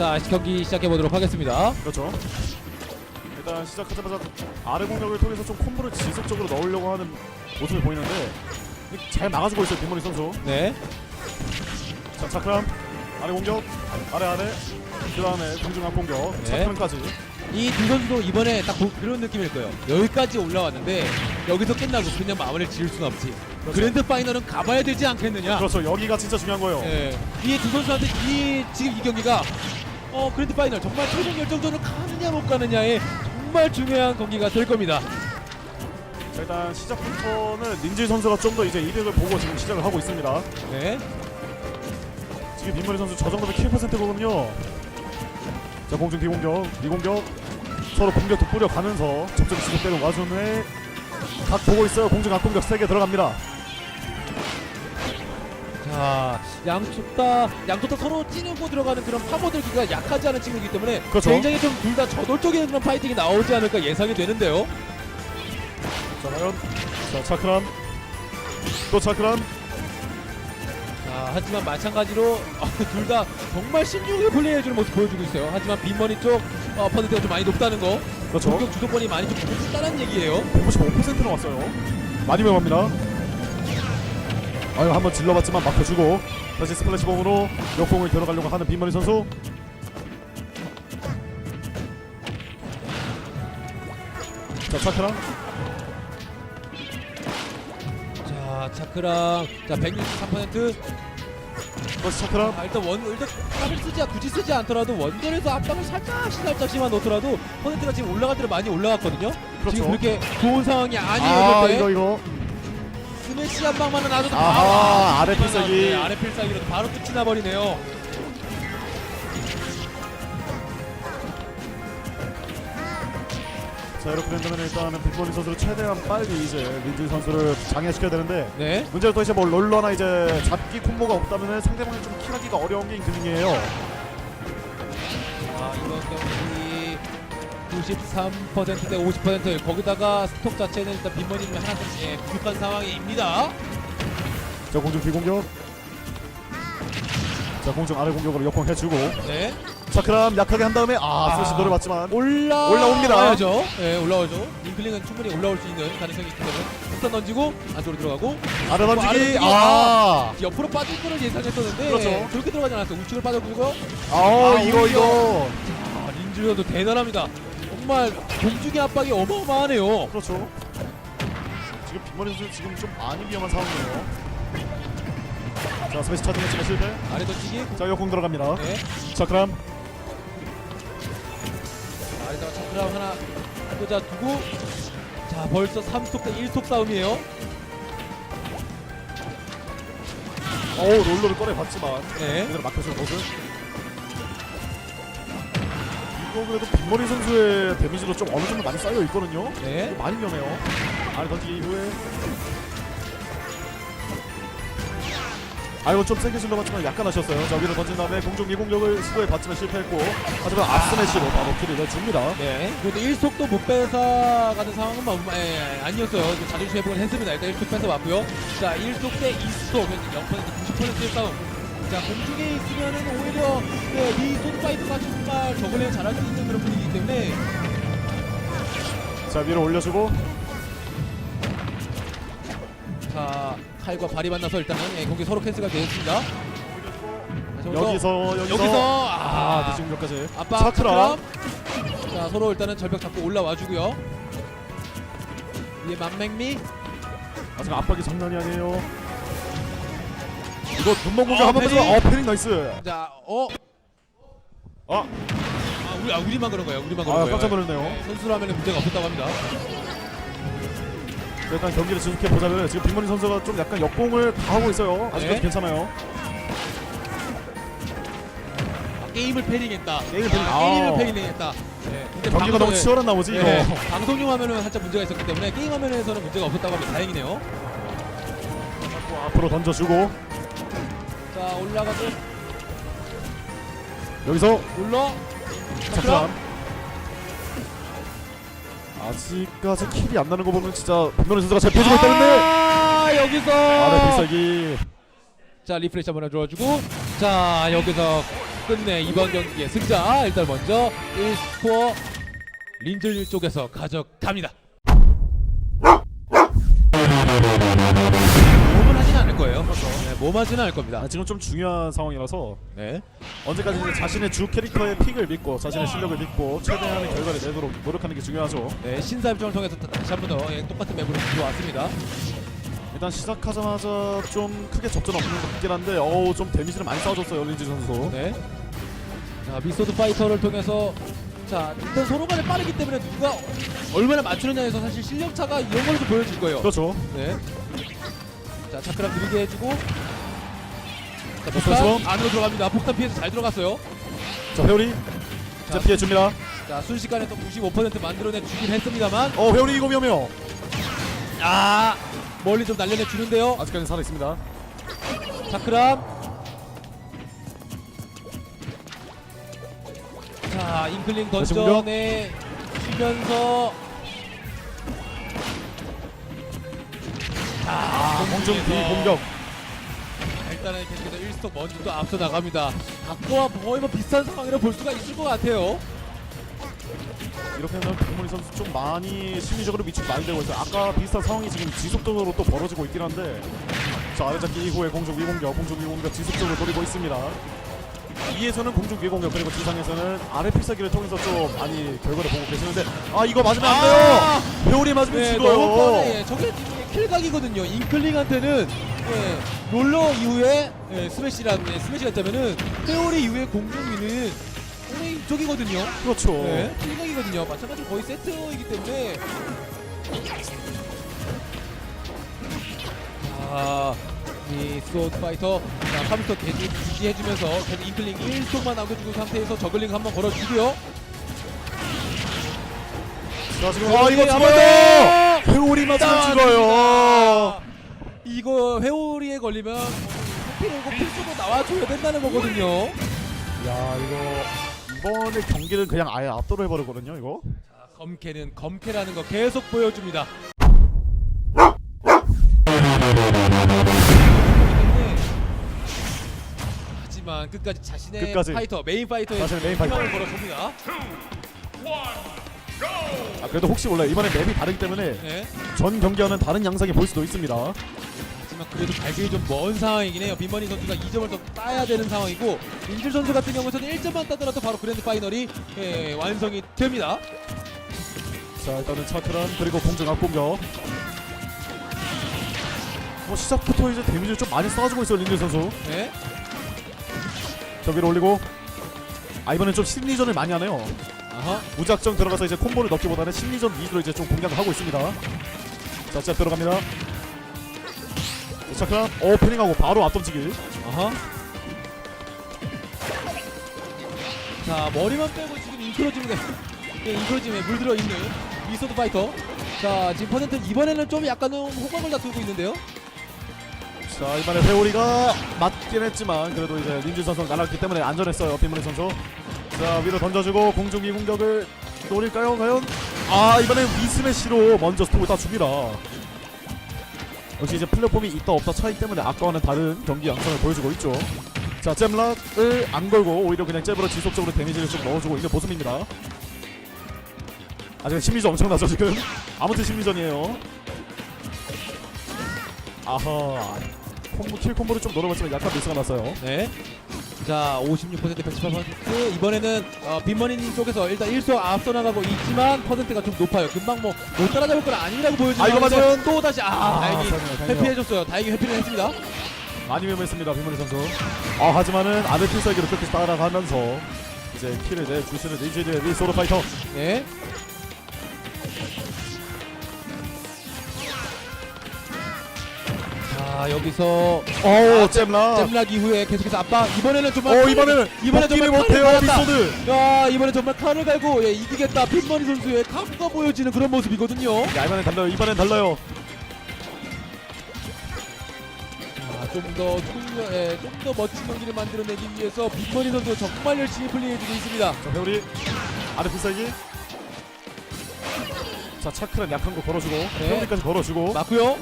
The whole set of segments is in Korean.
자 경기 시작해 보도록 하겠습니다. 그렇죠. 일단 시작하자마자 아래 공격을 통해서 좀 콤보를 지속적으로 넣으려고 하는 모습이 보이는데 잘 막아주고 있어요 빅머리 선수. 네. 자 차크람 아래 공격 아래 아래 그 다음에 공중 앞 공격 네. 차크람까지. 이 두 선수도 이번에 딱 보- 그런 느낌일 거예요. 여기까지 올라왔는데 여기서 끝나고 그냥 마무리를 지을 수는 없지. 그렇죠. 그랜드 파이널은 가봐야 되지 않겠느냐. 그렇죠. 여기가 진짜 중요한 거예요. 예. 이두 선수한테 이 지금 이 경기가 어 그랜드 파이널 정말 최종 결정전을 가느냐 못 가느냐의 정말 중요한 경기가 될 겁니다. 자, 일단 시작부터는 닌지 선수가 좀 더 이제 이득을 보고 지금 시작을 하고 있습니다. 네. 지금 빈머리 선수 저 정도면 킬 퍼센트거든요. 자 공중 뒤공격, 이공격 서로 공격도 뿌려 가면서 접촉이 지속되는 와중에 각 보고 있어요. 공중 앞 공격 3개 들어갑니다. 자, 양쪽 다 양쪽 다 서로 찌르고 들어가는 그런 파고들기가 약하지 않은 친구이기 때문에 그렇죠. 굉장히 좀 둘 다 저돌적인 그런 파이팅이 나오지 않을까 예상이 되는데요. 자 과연 자 차크람 또 차크람 자, 하지만 마찬가지로 둘 다 정말 신중하게 플레이해주는 모습 보여주고 있어요. 하지만 빈머니 쪽 어, 퍼센트가 좀 많이 높다는 거, 그렇죠. 공격 주도권이 많이 좀 높다는 얘기예요. 155% 나 왔어요. 많이 위험합니다. 아유 한번 질러봤지만 막혀주고 다시 스플래시bom으로 역공을 들어가려고 하는 빈머리 선수. 자 차크람 자, 차크랑 자 163%. 다시 차크람 아, 일단 원 일단 탑을 쓰지 굳이 쓰지 않더라도 원전에서 압박을 살짝 살짝씩만 넣더라도 퍼센트가 지금 올라갈 때 많이 올라갔거든요. 그렇죠. 지금 그렇게 좋은 상황이 아니에요. 아. 이거 이거 스매시 한 방만은 아하, 바로 아래 필살기. 네, 아래 필살기로 바로 끝이 나버리네요. 자 이렇게 된다면 일단은 빅버니 선수를 최대한 빨리 이제 민지 선수를 장애시켜야 되는데 네. 문제는 또 이제 뭐 롤러나 이제 잡기 콤보가 없다면 상대방이 좀 킬하기가 어려운 게 기능이에요. 아 이번 경기 93%대 50% 거기다가 스톡 자체는 일단 빈머님이 하나 좀 예, 부족한 상황입니다. 자 공중 비공격. 자 공중 아래 공격으로 역공 해주고. 네. 자 그럼 약하게 한 다음에 아 아. 스매시 노려봤지만 올라 올라옵니다. 와야죠. 네, 올라오죠. 링클링은 충분히 올라올 수 있는 가능성이 있기 때문에 일단 던지고 안쪽으로 들어가고 아래 던지기. 아. 옆으로 빠질 거를 예상했었는데 그렇죠. 그렇게 들어가지 않았어요. 우측을 빠져주고 아우 아, 이거 오히려. 이거. 아, 린즈도 대단합니다. 정말 공중의 압박이 어마어마하네요. 그렇죠. 지금 빅머리 선수 지금 좀 많이 위험한 상황이에요. 자 스매시 차징 했지만 실패. 아래 던지기. 자 역공 들어갑니다. 네. 자 그럼 아래다가 차트랑 하나 꽂아 두고 자 벌써 3속 대 1속 싸움이에요. 어우 롤러를 꺼내봤지만 네. 그대로 막혀준 모습. 이거 그래도 빅머리 선수의 데미지도 좀 어느 정도 많이 쌓여 있거든요. 네. 많이 위험해요. 아래 던지기 이후에 아 이거 좀 세게 질러봤지만 약간 아쉬웠어요. 자 위로 던진 다음에 공중 미공격을 시도해봤지만 실패했고 하지만 앞스매시로 바로 킬을 내줍니다. 네. 그래도 1속도 못 뺏어가는 상황은 뭐, 예, 아니었어요. 좀 자존심 회복을 했습니다. 일단 1속 뺏어왔고요. 자 1속 대 2속 0% 90%의 싸움. 자 공중에 있으면은 오히려 네, 이 소드파이터가 정말 저글링 잘할 수 있는 그런 분위기이기 때문에 자 위로 올려주고 자 칼과 발이 만나서 일단은 예, 경기 서로 캔슬가 되었습니다. 다시 한번 더. 여기서 여기서 여기서 아 아, 공격까지 아빠 차트라. 자 서로 일단은 절벽 잡고 올라와 주고요. 위에 만맹미. 아직 압박이 장난이 아니에요. 이거 눈먼 공격 어. 어 패링 나이스. 자 어. 아, 아 우리 아 우리만 그런 거예요. 우리만 그런 아 거예요. 깜짝 놀랐네요. 네, 선수라면 문제가 없었다고 합니다. 일단 경기를 지속해 보자면 지금 빅머니 선수가 좀 약간 역공을 다 하고 있어요. 아직까지 네. 괜찮아요. 아, 게임을 패링했다. 게임을 패링. 아, 아. 게임을 패링했다. 네. 근데 경기가 너무 치열한 나머지 이거. 네, 방송용 화면은 살짝 문제가 있었기 때문에 게임 화면에서는 문제가 없었다고 합니다. 다행이네요. 또 앞으로 던져주고 자 올라가고 여기서 올라. 차트람. 아직까지 킬이 안 나는 거 보면 진짜 빅머니 선수가 잘 펴주고 있다는데. 아 여기서 아래 필살기. 자 리프레시 한번 해줘가지고 자 여기서 끝내 이번 경기의 승자 일단 먼저 1스코어 린즐 쪽에서 가져갑니다. 하지는 않을 겁니다. 아, 지금 좀 중요한 상황이라서 네. 언제까지 이제 자신의 주 캐릭터의 픽을 믿고 자신의 실력을 믿고 최대한의 결과를 내도록 노력하는 게 중요하죠. 네, 신사입정을 통해서 다- 다시 한 번 더 예, 똑같은 맵으로 들어왔습니다. 일단 시작하자마자 좀 크게 접전 없는 것 같긴 한데 어우 좀 데미지를 많이 쌓아줬어요 린지 선수. 네. 자, 미소드 파이터를 통해서 자, 일단 서로 간에 빠르기 때문에 누가 얼마나 맞추느냐에서 사실 실력 차가 이런 걸로 좀 보여질 거예요. 그렇죠. 네. 자, 차크랑 느리게 해주고 자. 폭탄 안으로 들어갑니다. 폭탄 피해서 잘 들어갔어요. 자 회오리 자, 이제 피해 줍니다. 자, 순식간에 또 95% 만들어내 주긴 했습니다만 어 회오리 이거 위험해요. 아, 멀리 좀 날려내 주는데요. 아직까지 살아 있습니다. 차크람 자 잉클링 던전에 치면서 자 공중 공중에서 비공격. 일단은 계속해서 1스톱 먼저 또 앞서 나갑니다 아까와 거의 뭐 비슷한 상황이라 볼 수가 있을 것 같아요 이렇게 하면 백문희 선수 좀 많이 심리적으로 위축 많이 되고 있어요. 아까 비슷한 상황이 지금 지속적으로 또 벌어지고 있긴 한데 자 아래잡기 이후에 공중 위공격, 공중 위공격 지속적으로 노리고 있습니다. 위에서는 공중 위공격 그리고 지상에서는 아래 필살기를 통해서 좀 많이 결과를 보고 계시는데 아 이거 맞으면 안 돼요. 회오리 맞으면 네, 죽어요. 너무 뻔해. 예, 저게 이게 킬각이거든요. 잉클링한테는 예, 롤러 이후에 예, 스매시라는 예, 스매시가 있다면은 페오리 이후에 공중위는 상당히 이쪽이거든요. 그렇죠. 네, 킬각이거든요. 마찬가지로 거의 세트이기 때문에 자, 이 스워드 파이터 자, 컴퓨터 계속 유지해주면서 계속 잉클링 1속만 남겨주고 상태에서 저글링 한번 걸어주고요. 자 지금 아 이거 한번 죽어요. 더! 회오리 맞으면 아, 죽어요. 이거 회오리에 걸리면 필요고 필수로 나와줘야 된다는 거거든요. 야 이거 이번에 경기를 그냥 아예 압도를 해버리거든요 이거. 자, 검캐는 검캐라는 거 계속 보여줍니다. 하지만 끝까지 자신의 끝까지. 파이터 메인 파이터에 자신의 메인 파이터. 희망을 걸어줍니다. 아 그래도 혹시 몰라 요 이번에 맵이 다르기 때문에 네. 전 경기와는 다른 양상이 보일 수도 있습니다. 하지만 그래도 갈 길이 좀 먼 상황이긴 해요. 빈머니 선수가 2점을 더 따야 되는 상황이고 인질 선수 같은 경우에는 1점만 따더라도 바로 그랜드 파이널이 예, 완성이 됩니다. 자 일단은 차크란 그리고 공중 앞공격. 뭐 시작부터 이제 데미지를 좀 많이 쏴주고 있어요 린드 선수. 네. 저 위로 올리고 아 이번엔 좀 심리전을 많이 하네요. 아하. 무작정 들어가서 이제 콤보를 넣기보다는 심리전 위주로 이제 좀 공략을 하고 있습니다. 자, 자 들어갑니다. 자, 그럼 오프닝하고 바로 앞dom치기. 아하. 자 머리만 빼고 지금 인크로짐에 예, 인크로짐에 물들어 있는 미소드 파이터. 자 지금 퍼센트 이번에는 좀 약간은 호감을 다투고 있는데요. 자, 이번에 회오리가 맞긴 했지만 그래도 이제 린지 선수 날아갔기 때문에 안전했어요. 빈문희 선수. 자, 위로 던져주고 공중 이 공격을 노릴까요, 과연? 아, 이번엔 위스매시로 먼저 스톱을 따줍니다. 역시 이제 플랫폼이 있다 없다 차이 때문에 아까와는 다른 경기 양상을 보여주고 있죠. 자, 잼락을 안 걸고 오히려 그냥 잽으로 지속적으로 데미지를 좀 넣어주고 있는 모습입니다. 아직 심리전 엄청나죠 지금? 아무튼 심리전이에요. 아하, 콤보 킬 콤보를 좀 노려봤지만 약간 미스가 났어요. 네. 자, 56% 118% 이번에는 어, 빈머니님 쪽에서 일단 1수 앞서 나가고 있지만 퍼센트가 좀 높아요. 금방 뭐 못 따라잡을 건 아니라고 보여지는 아, 이거 맞으면- 또 다시 아, 다행히 다행이네요, 다행이네요. 회피해줬어요. 다행히 회피를 했습니다. 많이 위험했습니다 빈머리 선수. 아 하지만은 아들 필살기로 끝까지 따라가면서 이제 킬을 내주시는 리지드의 리소로 파이터. 네. 자, 여기서 오 잼락. 잼락 이후에 계속해서 압박 이번에는 정말 오 칼을- 이번에는 이번에 정말 못해요 칼을 갈았다. 리소드. 야 이번에 정말 칼을 갈고 예, 이기겠다 빈머니 선수의 각오가 보여지는 그런 모습이거든요. 야 이번엔 달라요 이번엔 달라요. 좀더 예, 좀더 멋진 경기를 만들어내기 위해서 빈머니 선수 정말 열심히 플레이해주고 있습니다. 자 회오리 아래 필살기. 자 차크는 약한 거 걸어주고 회오리까지 걸어주고 맞고요.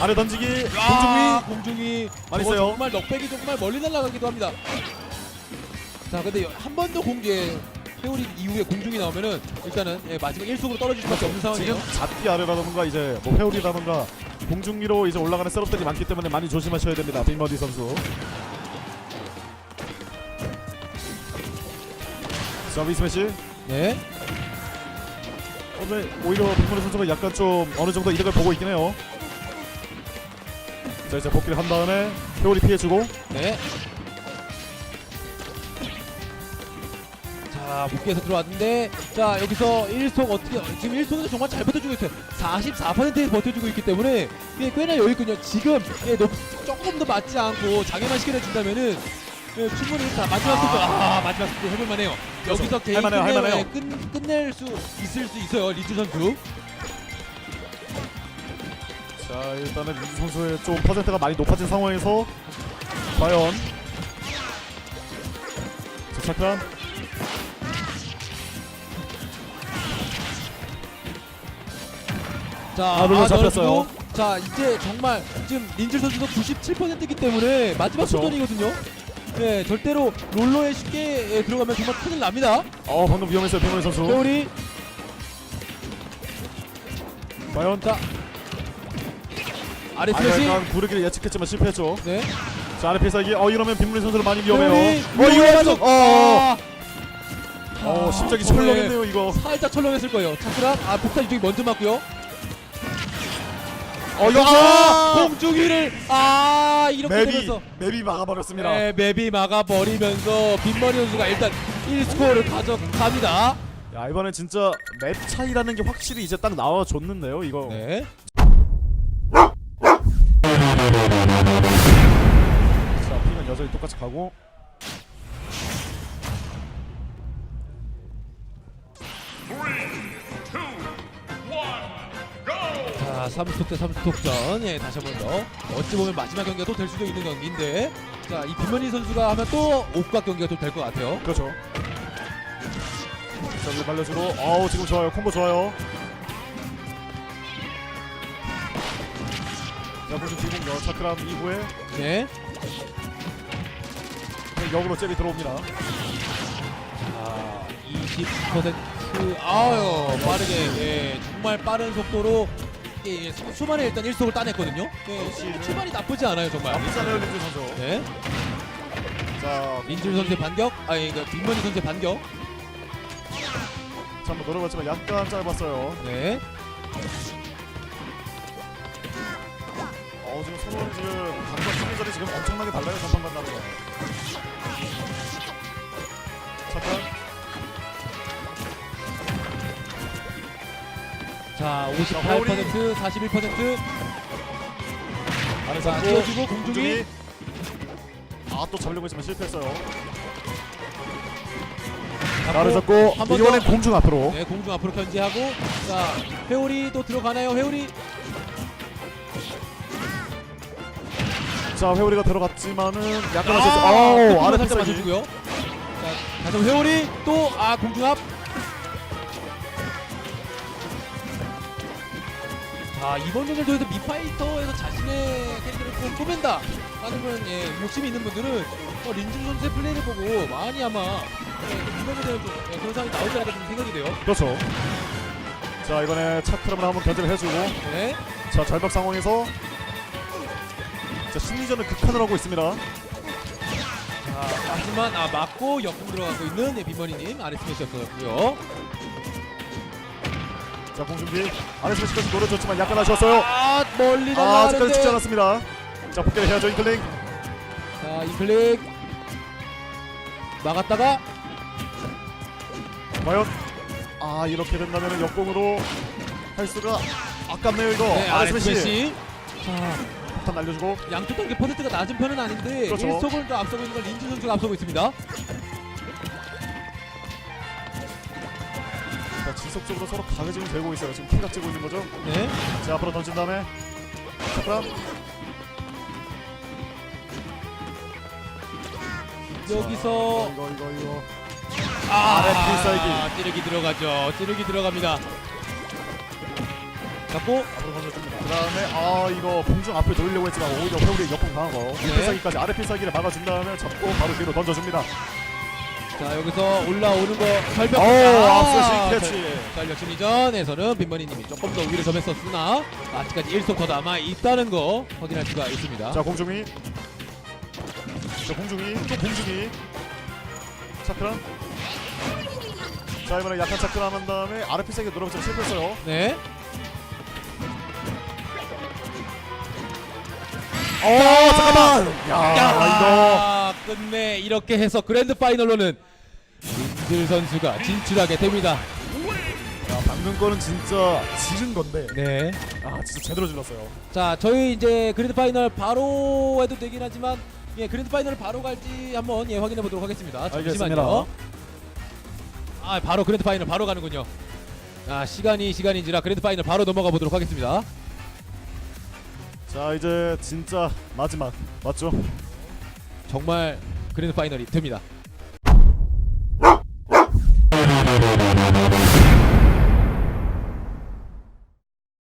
아래 던지기 아, 공중위 공중이 많이 저거 써요. 정말 넉백이 정말 멀리 날아가기도 합니다. 자, 근데 한 번 더 공개 회오리 이후에 공중이 나오면은 일단은 예, 마지막 1속으로 떨어질 수밖에 없는 상황이에요. 지금 잡기 아래라던가 이제 뭐 회오리라던가 공중 위로 이제 올라가는 셋업들이 많기 때문에 많이 조심하셔야 됩니다. 빅머디 선수. 서비스 매치. 네. 오늘 오히려 빅머디 선수가 약간 좀 어느 정도 이득을 보고 있긴 해요. 자 이제 복귀를 한 다음에 회오리 피해주고 네. 자, 복귀해서 들어왔는데, 자, 여기서 1속 어떻게, 지금 1속에서 정말 잘 버텨주고 있어요. 44%에서 버텨주고 있기 때문에, 꽤나 여유있군요. 지금, 예, 높, 조금 더 맞지 않고 장애만 시켜준다면은, 예, 충분히 다 마지막 속도, 아, 마지막 속도 해볼만해요. 여기서 개인. 할만해요, 끝내, 할만해요. 예, 끝, 끝낼 수 있을 수 있어요. 리즈 선수. 자 일단은 민수 선수의 좀 퍼센트가 많이 높아진 상황에서 과연 자 잠깐 자, 아, 룰러 잡혔어요. 넣어주고, 자, 이제 정말 지금 린즐 선수도 97%이기 때문에 마지막 그렇죠. 도전이거든요. 네, 절대로 롤러에 쉽게 예, 들어가면 정말 큰일 납니다. 어 방금 위험했어요 빅머디 선수. 회오리, 과연 자, 아래 아 스매시, 약간 부르기를 예측했지만 실패했죠. 네, 자 아래 필살기 어 이러면 빅머디 선수는 많이 위험해요. 어 이거. 완전 어, 아, 어. 아, 심장이 철렁했네요 이거. 살짝 철렁했을 거예요. 차크랑 아 폭탄 이쪽이 먼저 맞고요. 어 이거 아, 아 공중 위를 아 이렇게 맵이 되면서. 맵이 막아버렸습니다. 네, 맵이 막아버리면서 빈머리 선수가 일단 1스코어를 가져갑니다. 야 이번엔 진짜 맵 차이라는 게 확실히 이제 딱 나와줬는데요 이거. 네. 자 피는 여전히 똑같이 가고 자, 3스톡 대 3스톡전. 예, 다시 한 번 더. 어찌 보면 마지막 경기가 또 될 수도 있는 경기인데. 자, 이 빈머니 선수가 하면 또 옥각 경기가 좀될것 같아요. 그렇죠 자 위에 말려주고 어우 지금 좋아요 콤보 좋아요 자 보시 뒤공격 차크람 이후에 네. 역으로 잽이 들어옵니다 자, 20% 아유, 빠르게 예, 정말 빠른 속도로 예, 예, 수만에 일단 1속을 따냈거든요. 예, 출발이 나쁘지 않아요, 정말. 나쁘지 않아요 린즈 선수 네. 자, 린즐 선수의 반격, 아니, 그 빈머니 선수의 반격. 자 한번 노려봤지만 약간 짧았어요 네. 어 지금 서로 지금 각각 수비전이 지금 엄청나게 달라요 간다는 거 잠깐 자, 58%, 41%. 안에 자, 띄워주고 공중이. 아 또 잡려고 했지만 실패했어요 나를 잡고 한번 이번엔 더. 공중 앞으로 네, 공중 앞으로 견제하고. 자, 회오리 또 들어가나요, 회오리? 자 회오리가 들어갔지만은 약간 아, 아우 아래 아래 살짝 필살기 맞아주고요. 자, 다시 회오리 또 아 공중 앞. 자 이번 경기에서 미파이터에서 자신의 캐릭터를 좀 꾸민다라는 그런 예, 욕심이 있는 분들은 어, 린준 선수의 플레이를 보고 많이 아마 예, 좀 이번에 대한 좀 예, 그런 상황이 나오지 않을까 좀 생각이 돼요. 그렇죠 자 이번에 차크람을 한번 견제를 해주고 네. 자 절벽 상황에서 자 심리전을 극한으로 하고 있습니다 자 하지만 아 맞고 역공 들어가고 있는 예, 빈머니님 아래 스매시였고요. 자 공중기 아래 스매시까지 노려줬지만 약간 아쉬웠어요. 아 멀리 아 아직까지 죽지 날아가는데. 않았습니다. 자 복귀를 해야죠 인클링. 자 이클릭 막았다가. 과연 아 이렇게 된다면 역공으로 할 수가 아깝네요 이거. 네, 스매시. 스매시. 자 폭탄 날려주고. 양쪽 단계 퍼센트가 낮은 편은 아닌데 그렇죠. 1속을 더 앞서고 있는 건 린즈 선수가 앞서고 있습니다. 지속적으로 서로 각을 지금 되고 있어요 지금 킬각 지고 있는 거죠 네. 자 앞으로 던진 다음에 차크람 여기서 이거 이거 이거 아, 아래 필살기. 찌르기 들어가죠. 찌르기 들어갑니다. 잡고 앞으로 던져줍니다 그 다음에 아 이거 봉중 앞에 돌리려고 했지만 오히려 회오리의 역공 당하고 네. 필살기까지 아래 필살기를 막아준 다음에 잡고 바로 뒤로 던져줍니다 자 여기서 올라오는 거 설명. 오, 아, 앞서 자, 싱캐치. 자 역전이전에서는 빈머니님이 조금 더 위를 점했었으나 아직까지 1속 더 남아 있다는 거 확인할 수가 있습니다. 자 공중이 자 공중이 또 공중이 차크란 자 이번에 약한 차크란 한 다음에 RP 세게 노려보자 실패했어요 네. 어 잠깐만 야, 야, 끝내 이렇게 해서 그랜드 파이널로는 민들 선수가 진출하게 됩니다. 야 방금 거는 진짜 지른 건데 네. 아 진짜 제대로 질렀어요 자, 저희 이제 그랜드 파이널 바로 해도 되긴 하지만 예, 그랜드 파이널 바로 갈지 한번 예 확인해 보도록 하겠습니다. 잠시만요. 알겠습니다. 아, 바로 그랜드 파이널 바로 가는군요. 아, 시간이 시간인지라 그랜드 파이널 바로 넘어가 보도록 하겠습니다. 자 이제 진짜 마지막 맞죠? 정말 그랜드 파이널이 됩니다.